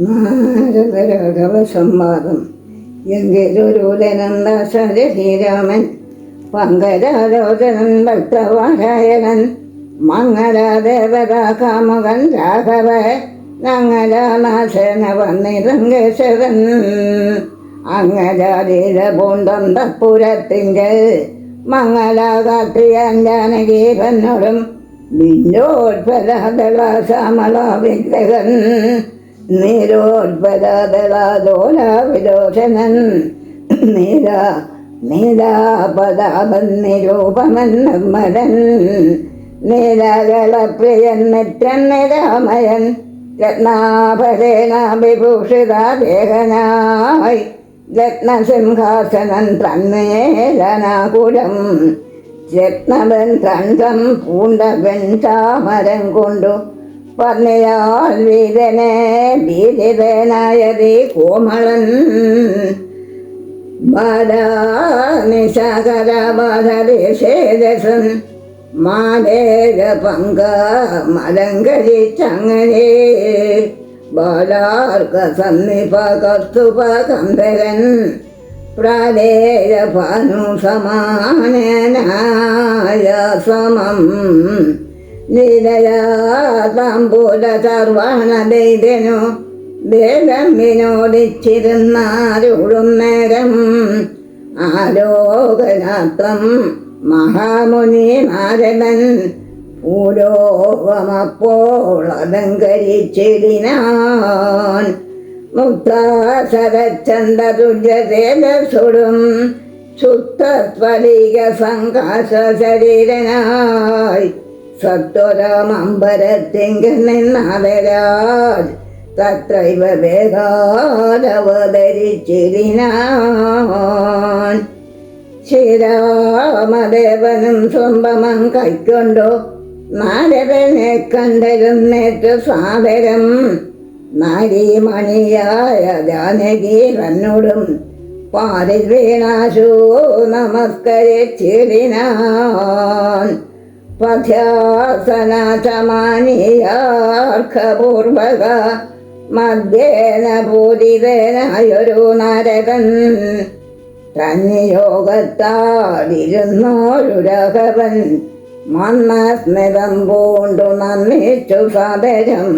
നാരദരഘവ സംവാദം എങ്കിലൊരുലനന്ദ ശരീരാമൻ പങ്കരാലോചനൻ ഭക്തവാരായണൻ മംഗളദേവത കാമുകൻ രാഘവ ഞങ്ങളാനാശന വന്നിരങ്കേശ്വരൻ അങ്ങലാലീല പൂന്തന്തപ്പുരത്തിന്റെ മംഗളകാത്രിയാൻ ജാനകീരനോടും നിന്നോത്പലാതള ശ്യാമള വിഗ്രഹൻ നീരോത്പലാതളോല വിലോചനൻ നീല നീലാപദാപൻ നിരൂപമൻ നിർമ്മലൻ നീലകളപ്രിയൻ നിത്യൻ നിരാമയൻ രത്നാഭരേണ വിഭൂഷിത ദേഹനായി രത്നസിംഹാസനൻ തന്നേലനാകുലം രത്നബന്ധം പൂണ്ടവൻ ചാമരം കൊണ്ടു പറഞ്ഞയാൾ വീരനെ ഭീതിതനായതി കോമളൻ. ബാലാനിശാകര ബാധദേശേദസൻ മാലേക പങ്ക മലങ്കരിച്ചങ്ങനെ. ബാലാർക്ക സന്നിപ കർത്തുപ കന്ധരൻ പ്രാലേയ സമാനായ സമാനനായ സമം. നിരയ താമ്പൂല സർവാണ ദേവം വിനോദിച്ചിരുന്നാരോടും നേരം ആലോകനാത്വം മഹാമുനി നാരദൻ ഭൂലോകമപ്പോൾ അലങ്കരിച്ചിടിനാൻ മുക്താശരച്ചന്ദ്രതുല്യതേജസ്സുടും ശുദ്ധസ്വലിക സങ്കാശ ശരീരനായി സത്വരമമ്പരത്തിങ്കിൽ നിന്നാവരാൽ തത്രൈവ വേഗാലവതരിച്ചിരിനാൻ ശ്രീരാമദേവനും സ്വന്തമം കൈക്കൊണ്ടു നാരവനെ കണ്ടരുന്നേറ്റ സാദരം. നാരീമണിയായ ജാനകി തന്നോടും പാരിൽ വീണാശു നമസ്കരിച്ചിടിനാൻ. പഥ്യാസനചമാനിയാർക്കപൂർവക മധ്യേന പൂരിതനായൊരു നരകൻ. തന്നിയോഗത്താടിരുന്നോരു രാഘവൻ മന്മസ്മിതം പൂണ്ടു നന്ദിച്ചു സദരം.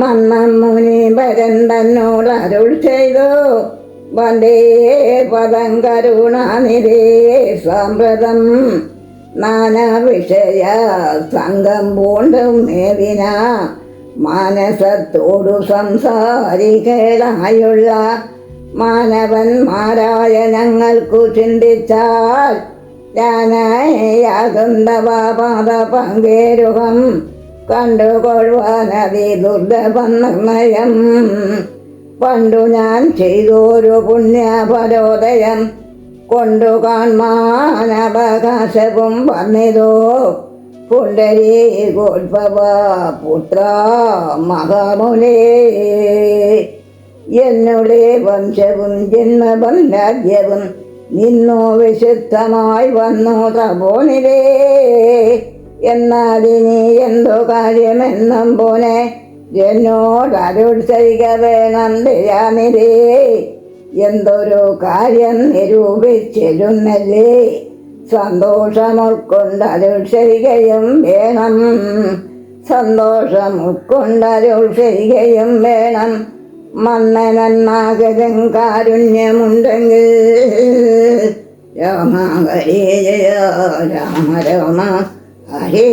മന്നം ഭരൻ തന്നോട് അരുൾ ചെയ്തു. വണ്ടേ പദം കരുണാനിരേ സാമ്പ്രതം നാനാ വിഷയ സംഘം പൂണ്ടും നേവിന മാനസത്തോടു സംസാരികളായുള്ള മാനവന്മാരായ ഞങ്ങൾക്കു ചിന്തിച്ചാൽ ഞാനായാകുന്തവാപാത പങ്കേരുഹം കണ്ടുകൊള്ളുവാനതി ദുർലഭം നിർണയം പണ്ടു ഞാൻ ചെയ്തൊരു പുണ്യപരോദയം കൊണ്ടു കാൺമാനവകാശവും വന്നിതോ. പുണ്ടരീ ഗോത്ഭവ പുത്ര മഹാമുനേ. എന്നുടെ വംശവും ജന്മവും രാജ്യവും നിന്നു വിശുദ്ധമായി വന്നു തപോനിരേ എന്നാൽ എന്തു കാര്യമെന്നും പോലെ എന്നോട് അരുത്സരിക വേണം ദയാനിരേ എന്തൊരു കാര്യം നിരൂപിച്ചിരുന്നല്ലേ? സന്തോഷം ഉൾക്കൊണ്ട് അരുത്സരികയും വേണം. സന്തോഷം ഉൾക്കൊണ്ട് അരുത്സരികയും വേണം. മന്നനന്മാകരം കാരുണ്യമുണ്ടെങ്കിൽ. രാമ ജയ രാമ രാമ. ഹരേ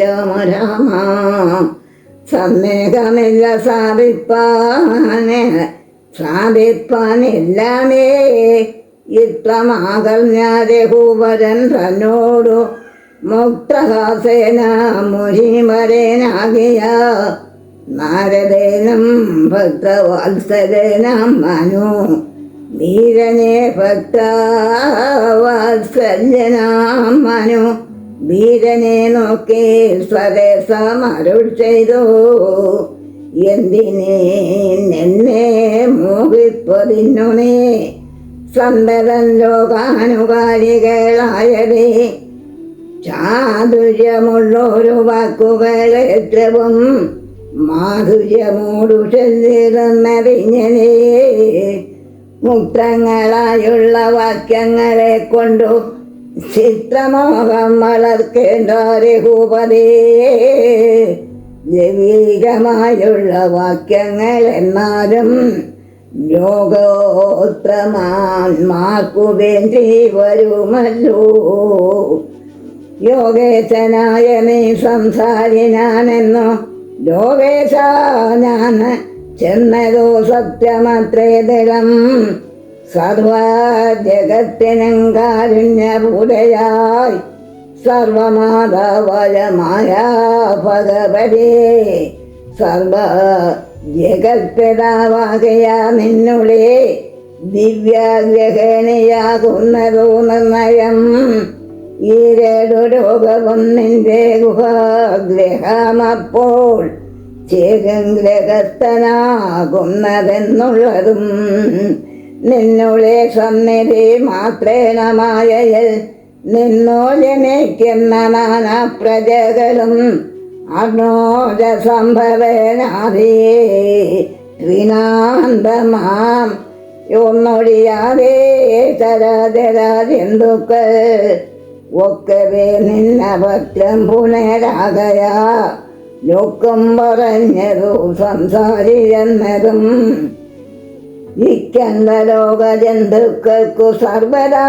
രാമ രാമ. സന്ദേഹമില്ല സാധിപ്പാനെ സാധിപ്പാനില്ലാമേ ഇത്രമാകർഞ്ഞരഹൂവരൻ തന്നോടു മുക്തഹാസേന മുനിവരനാകിയ നാരദേനം ഭക്തവാത്സലേനം മനു. വീരനെ ഭക്തവാത്സല്യനാം മനു. വീരനെ നോക്കി സ്വദേശം അരുൾ ചെയ്തു. എന്തിനെ എന്നെ സന്തതൻ ലോകാനുകാരികളായതേ ചാതുര്യമുള്ളൊരു വാക്കുകൾ ഏറ്റവും മാധുര്യമോടു ചെല്ലിരുന്നറിഞ്ഞനേ മുക്തങ്ങളായുള്ള വാക്യങ്ങളെ കൊണ്ടു ചിത്രമോഹം വളർക്കേണ്ട രഘുപതേ ജൈവികമായുള്ള വാക്യങ്ങൾ എന്നാലും ലോകോത്രമാന്മാർക്കു വേണ്ടി വരുമല്ലോ. യോഗേശനായ നീ സംസാരിനാണെന്നോ? ലോകേശ ഞാൻ ചെന്നതോ സത്യമത്രേ ദൃഢം സർവജഗത്തിനും കാരുണ്യപൂരയായി സർവമാതാവയമായ ഭഗവതേ സർവ ജഗത്പിതാവാകയ നിന്നുള്ളി ദിവ്യഗ്രഹണിയാകുന്നതോ നിർണയം. ഈ രണ്ടു രോഗവും നിന്റെ ഗുഹാഗ്രഹമപ്പോൾ ചേരും ഗ്രഹസ്ഥനാകുന്നതെന്നുള്ളതും നിന്നുളെ സന്നിധി മാത്രേണമായയിൽ നിന്നോജനയ്ക്കുന്ന നാനാ പ്രജകളും അർണോജ സംഭവനാദേ ത്രിനാന്തമാം ഒന്നൊഴിയാതെ ചരാചരാജന്തുക്കൾ ഒക്കവേ നിന്നപത്രം പുനരാകയാ. ലോക്കം പറഞ്ഞതും സംസാരി എന്നതും ഇക്കണ്ട ലോക ജന്തുക്കൾക്കു സർവദാ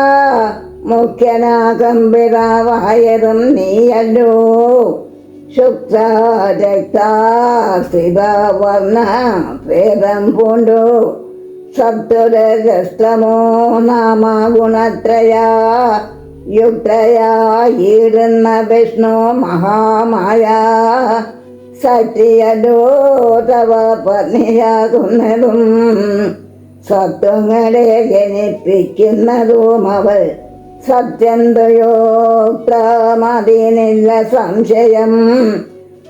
മുഖ്യനാകമ്പിതാവായതും നീയല്ലോ വർണ ഭേദം പൂണ്ടു. സപ്തുരജസ്തമോ നാമ ഗുണത്രയാ യുക്തയായിരുന്ന വിഷ്ണു മഹാമായ. സത്യല്ലോ തവ പത്നിയാകുന്നതും സത്വങ്ങളെ ജനിപ്പിക്കുന്നതും അവൾ സത്യന്തയോക്തമതിനില്ല സംശയം.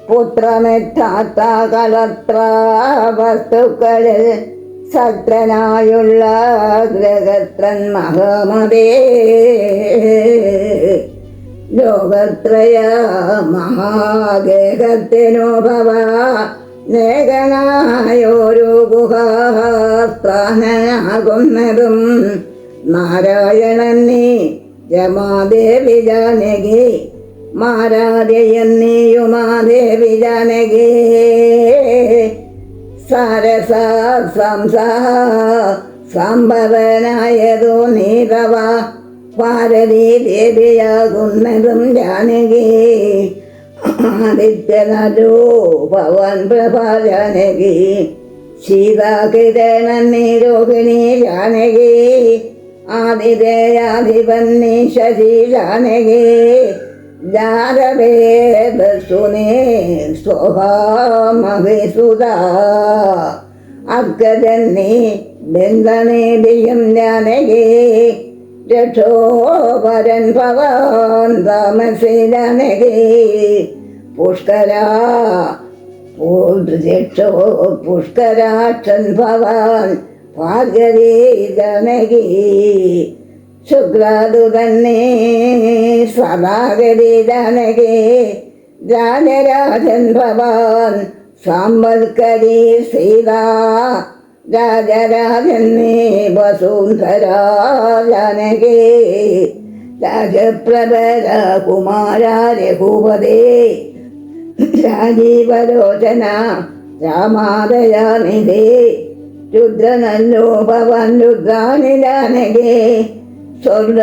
പുത്രമെത്താത്ത കളത്ര വസ്തുക്കളിൽ സത്രനായുള്ള ഗ്രഹത്രൻ മഹാമതേ. ലോകത്രയ മഹാഗേഹത്തിനോ ഭവ നേകനായൊരു ഗുഹാസ്ഥാനാകുന്നതും നാരായണൻ നീ രമാദേവി ജാനകി മാരാദേവി ജാനകി സരസ സംസാ സംഭവനായതോ നീതവ ഭാരതീ ദേവിയാകുന്നതും ജാനകി. ആദിത്യനോ ഭവൻ പ്രഭാ ജാനകി സീതാകിരണൻ നീ രോഹിണി ജാനകി ആദിദേയാധിപന്നി ശശി ജാനകി ജാരവേദസുനേ സ്വഭാമഹിസുത അക്കജന്നി ബന്ധനേദിയും ജാനകി രക്ഷോപരൻ ഭവാൻ താമസി ജാനകി പുഷ്കര രക്ഷോ പുഷ്കരാക്ഷൻ ഭവാൻ ഭാർഗവീ ജാനകി ശുക്രാതു തന്നെ സദാഗരി ജാനകി രാജരാജൻ ഭവാൻ സാമ്പൽക്കരി സീതാ. രാജരാജൻ നീ വസുന്ധര ജാനകി. രാജപ്രഭര കുമാര രഘുപതേ. രാജീവലോചന രാമാദയാനിധി രുദ്രനല്ലോ ഭവൻ രുദ്രാണി ജാനകി സ്വർഗ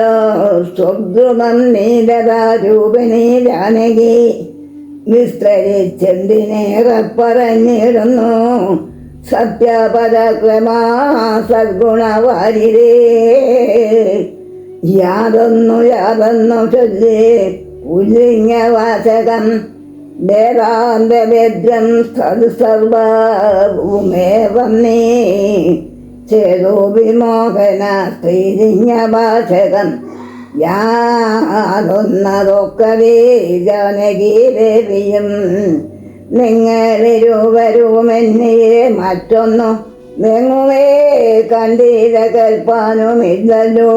നീലതാരൂപിണി ജാനകി വിസ്തരിച്ചെന്തിനേറെ പറഞ്ഞിരുന്നു സത്യപരക്രമാ സദ്ഗുണവാരിരേ യാതൊന്നു യാതൊന്നു ചൊല്ലി ഉല്ലിംഗവാചകം വേദാന്തവേദ്യം തത് സർവഭൂമേവം നീ. ചേതോ വിമോഹന വാചകൻ യാതൊന്നതൊക്കവേ ജാനകി നിങ്ങളിരുവരും എന്നെ മറ്റൊന്നു നിങ്ങളേ കണ്ടീര കൽപ്പാനുമില്ലല്ലോ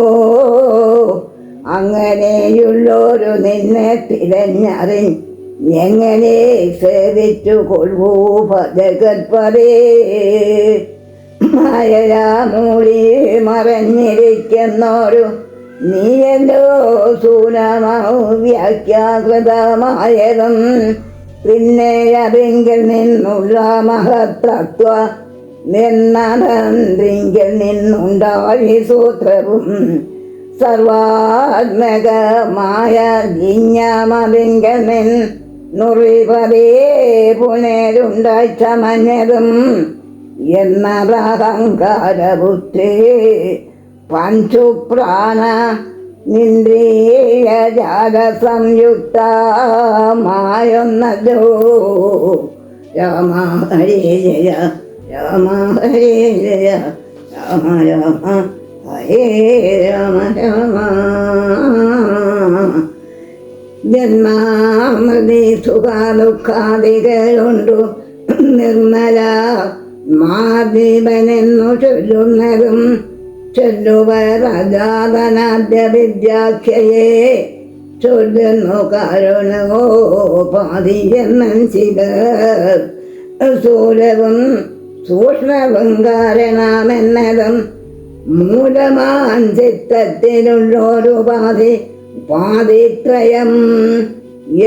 അങ്ങനെയുള്ളൊരു നിന്നെ തിരഞ്ഞറി എങ്ങനെ സേവിച്ചു കൊള്ളൂ ജഗത്പരേ മായരാമൂളി മറഞ്ഞിരിക്കുന്നോരു നീയല്ലോ സൂനമാവും വ്യാഖ്യാകൃതമായതും പിന്നെ അതിങ്കിൽ നിന്നുള്ള മഹത്തത്വ നിർണതിങ്കിൽ നിന്നുണ്ടായി സൂത്രവും? സർവാത്മകമായ ജിഞ്ഞാമതിങ്കൽ നിന്നുറിവതേ പുനരുണ്ടായി ചമഞ്ഞതും എന്നതഹങ്കാരബുദ്ധി പഞ്ചുപ്രാണ പ്രാണ ജാത സംയുക്തമായൊന്നല്ലോ രാമ ഹരേ ജയ രാമ ഹരേ ജയ രാമ രാമ ഹരേ രാമ രാമ. ജന്മാമൃതി സുഖാദുഃഖാദികളുണ്ടു നിർമ്മല മാദീപനെന്നു ചൊല്ലുന്നതും ചൊല്ലുവർ അജാതനാദ്യ വിദ്യാഖ്യയെ ചൊല്ലുന്നു കാരണോപാധിയെന്നും ചിത് സ്ഥൂലവും സൂക്ഷ്മവും കാരണമെന്നതും മൂലമാൻ ചിത്തത്തിലുള്ളൊരുപാധി ഉപാധിത്രയം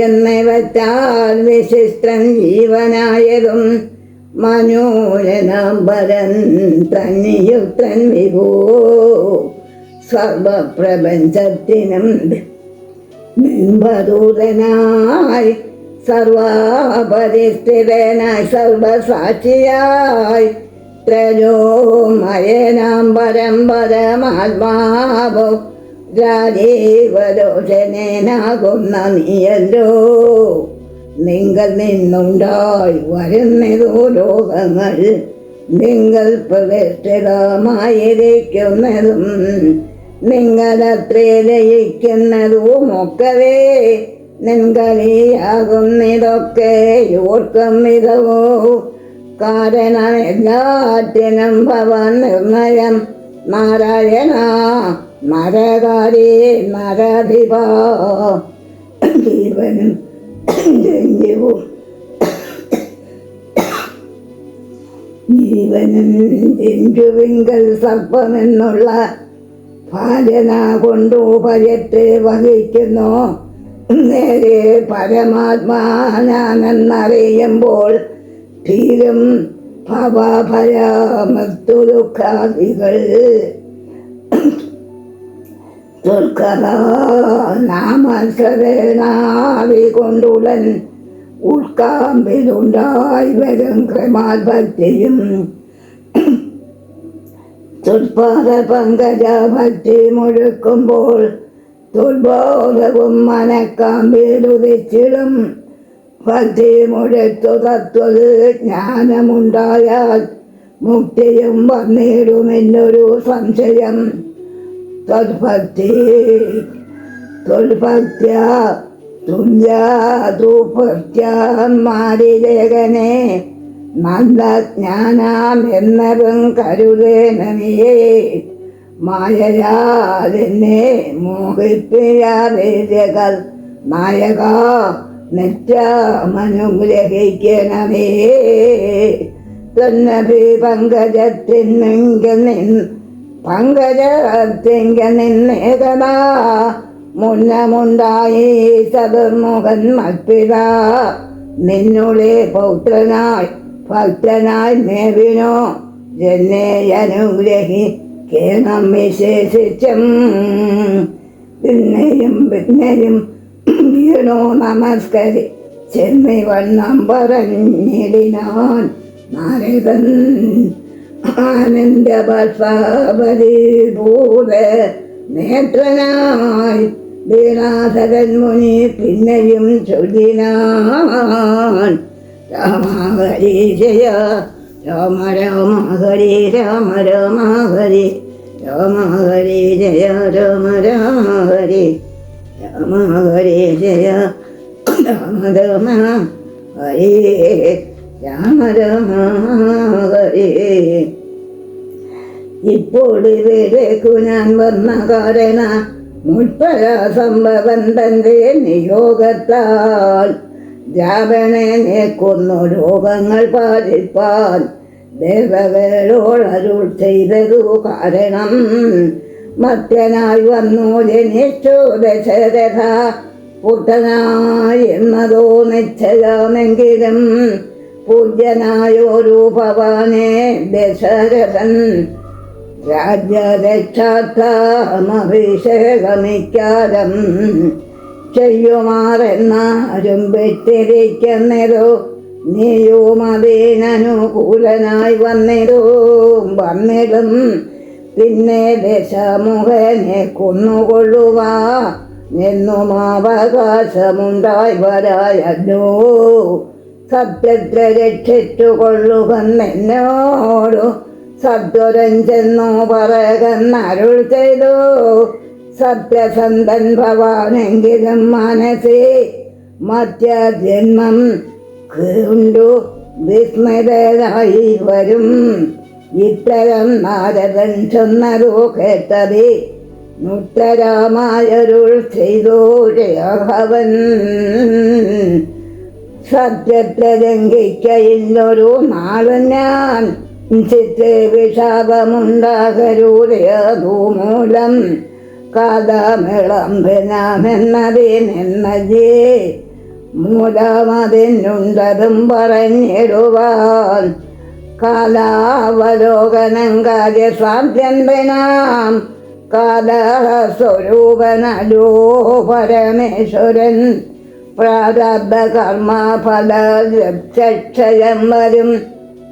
എന്നിവറ്റാൽ വിശിഷ്ടൻ ജീവനായതും മനോരനാംബരൻ തന്നിയുക്തൻ വിഭോ. സർവപ്രപഞ്ചത്തിനും ബിംബദൂതനായി സർവപരിസ്ഥിതനായി സർവസാക്ഷിയായി ത്രയോമയനാം പരമ്പരമാത്മാവോ രാജീവലോചനേനാകുന്ന നീയല്ലോ. നിങ്ങൾ നിന്നുണ്ടായി വരുന്നതോ ലോകങ്ങൾ നിങ്ങൾ പ്രതിഷ്ഠിതമായിരിക്കുന്നതും നിങ്ങളത്രേ ലയിക്കുന്നതും ഒക്കവേ നിങ്ങളിയാകുന്നതൊക്കെ ഓർക്കും വിധവോ കാരണം എല്ലാറ്റിനും ഭവ നിർണയം നാരായണ നരകാരി മരധിപീവനും ജീവനും സർപ്പമെന്നുള്ള ഭാര്യന കൊണ്ടു ഭയത്തെ വഹിക്കുന്നു. നേരെ പരമാത്മാനാണെന്നറിയുമ്പോൾ തീരും ഭവഭയ മൃത്യു ദുഃഖാദികൾ നാമശ്രേണാവി കൊണ്ടുടൻ ഉൾക്കാമ്പിലുണ്ടായി വരും ക്രമാഭക്തിയും തുൽപാദ പങ്കജ ഭക്തി മുഴുക്കുമ്പോൾ തുൽബോധവും മനക്കാമ്പിലുദിച്ചിടും. ഭക്തി മുഴത്തു തത്വത് ജ്ഞാനമുണ്ടായാൽ മുക്തിയും വന്നിടുമെന്നൊരു സംശയം. തദ്ഭക്തി തൊൽഭക്ത്യ തുല്യാതുഭക്ത്യന്മാരിലേഖനെ നല്ല ജ്ഞാനാം എന്നതും കരുതേനേ മായയാതെന്നെ മോഹിപ്പിയാതേകൾ നായക നിത്യമനുഗ്രഹിക്കണമേ. തന്നഭി പങ്കജത്തിനെങ്കിൽ നിന്ന് പങ്കജത്തിങ്കൽ നിന്നേകതാ മുന്നമുണ്ടായി ചതുർമുഖൻ മൽപ്പിത നിന്നുള്ളി പൗത്രനായി ഭക്തനായി മേവിനോ. ജനേയനുഗ്രഹി കേണം വിശേഷിച്ചും. പിന്നെയും പിന്നെയും വീണു നമസ്കരി. ചെന്നി വണ്ണം പറഞ്ഞിടിനാൻ നാരദൻ ആനന്ദ ഭൂത നേത്രനായി വീണാസകൻ മുനി പിന്നെയും ചൊല്ലിനാൻ. രാമ ഹരി ജയ രാമ രാമ ഹരി രാമ രാമ ഹരി രാമ ഹരി ജയ രാമ രാമ ഹരി രാമ ഹരി ജയ രാമ രാമ ഹരി രാമ രാമ ഇപ്പോൾ ഇവിടേക്കു ഞാൻ വന്ന കാരണ മുൽപ്പര സംഭവം തന്റെ നിയോഗത്താൽ. ജാപനെ കൊന്നു രോഗങ്ങൾ പാലിപ്പാൻ ദേവവേളോളരുൾ ചെയ്തതു കാരണം. മത്യനായി വന്നു ജനിച്ചു ദശരഥ പുത്രനായി എന്നതോ നിശ്ചയമെങ്കിലും പൂജ്യനായോ ഭവാനെ ദശരഥൻ. രാജ്യരക്ഷാത്മഭിഷേകമിക്കാരം ചെയ്യുമാറെന്നാരും വെച്ചിരിക്കുന്നതോ നീയും അതിനനുകൂലനായി വന്നിരോ. വന്നിടും. പിന്നെ ദശമുഖനെ കൊന്നുകൊള്ളുക എന്നും അവകാശമുണ്ടായി വരായല്ലോ. സത്യത്തെ രക്ഷിച്ചു കൊള്ളുകെന്നോടു സത്വരൻ ചെന്നു പറകന്നരുൾ ചെയ്തു. സത്യസന്ധൻ ഭവാനെങ്കിലും മനസ്സി മധ്യജന്മം കണ്ടു. വിസ്മൃതരായി വരും. ഇത്തരം നാരദൻ ചെന്നരു കേട്ടത്. നുത്തരാമായരുൾ ചെയ്തു രാഘവൻ. സത്യത്തെ ലംഘിക്കയില്ലൊരു നാളും ഞാൻ ചിത്തെ വിഷാപമുണ്ടാകരുതേതു മൂലം കാതമിളമ്പനാമെന്നതിനെന്നജേ മൂലമതിനുണ്ടതും പറഞ്ഞിടുവാൻ കാലാവലോകനം കാര്യസാധ്യൻപനാം. കാലസ്വരൂപനലോ പരമേശ്വരൻ പ്രാരബ്ധ കർമ്മ ചക്ഷയം വരും.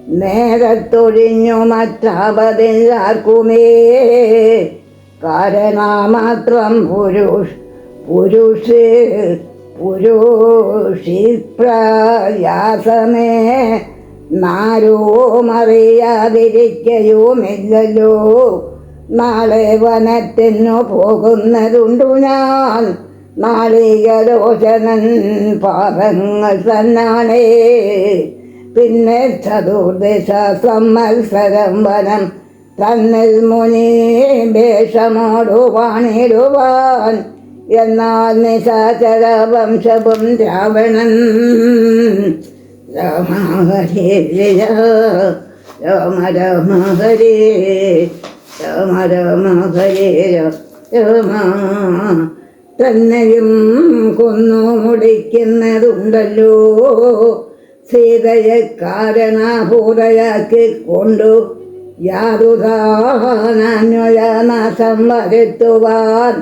നേരത്തൊഴിഞ്ഞു മറ്റാപതില്ലാർക്കുമേ. കാരണമാത്രം പുരുഷ് പുരുഷ് നാരോ മറിയാതിരിക്കയുമില്ലല്ലോ നാളെ വനത്തിനു പോകുന്നതുണ്ടു ഞാൻ. നാളികലോചനൻ പാദങ്ങൾ തന്നാണേ. പിന്നെ ചതുർദശ സമ്മത്സരം വനം. തന്നിൽ മുനി വേഷമോടുവാണിടുവാൻ. എന്നാൽ നിശാചര വംശവും രാവണൻ. രാമ രാമ രാമ ഹരേ രാമ. രാമ ഹരേ രാമ തന്നെയും കൊന്നു മുടിക്കുന്നതുണ്ടല്ലോ സീതയെ കാരണഭൂതയാക്കി കൊണ്ടു യാതുധാനന്വയനാശം വരുത്തുവാൻ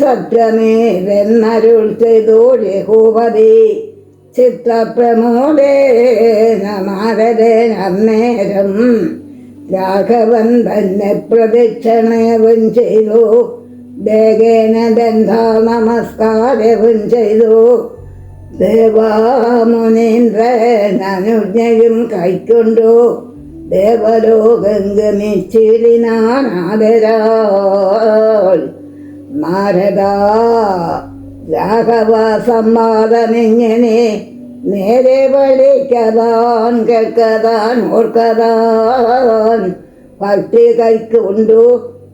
സത്യമേവെന്നരുൾ ചെയ്തു രഘുപതി ചിത്രപ്രമോദേന നാരദേന അന്നേരം രാഘവൻ തന്നെ പ്രദക്ഷിണവും ചെയ്തു. ദേഗേന ദന്ധാ നമസ്കാരവും ചെയ്തു. ദേവാമുനീന്ദ്രൻ അനുജ്ഞയും കൈക്കൊണ്ടു ദേവലോകം ഗമിച്ചിരിനാനാദരാൾ നാരദ രാഘവ സംവാദമിങ്ങനെ നേരെ വലിക്കതാൻ കേൾക്കതാൻ ഓർക്കതാൻ ഭക്തി കൈക്കൊണ്ടു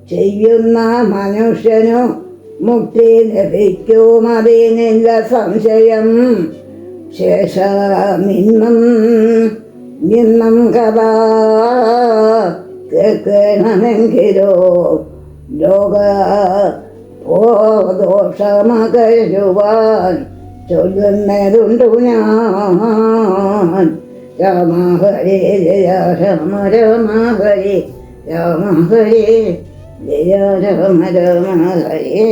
ചെയ്യുന്ന മനുഷ്യനു മുക്തി ലഭിക്കുമതിനില്ല സംശയം. ശേഷമിന്നും നിന്നും കഥ കേൾക്കണമെങ്കിലോ? ലോക ദോഷമകരുവാൻ ചൊല്ലുന്നതുണ്ടു ഞാൻ. രാമ ഹരേ രാമ രാമ ഹരേ രാമ ഹരേ ജയ രാമ രാമ ഹരേ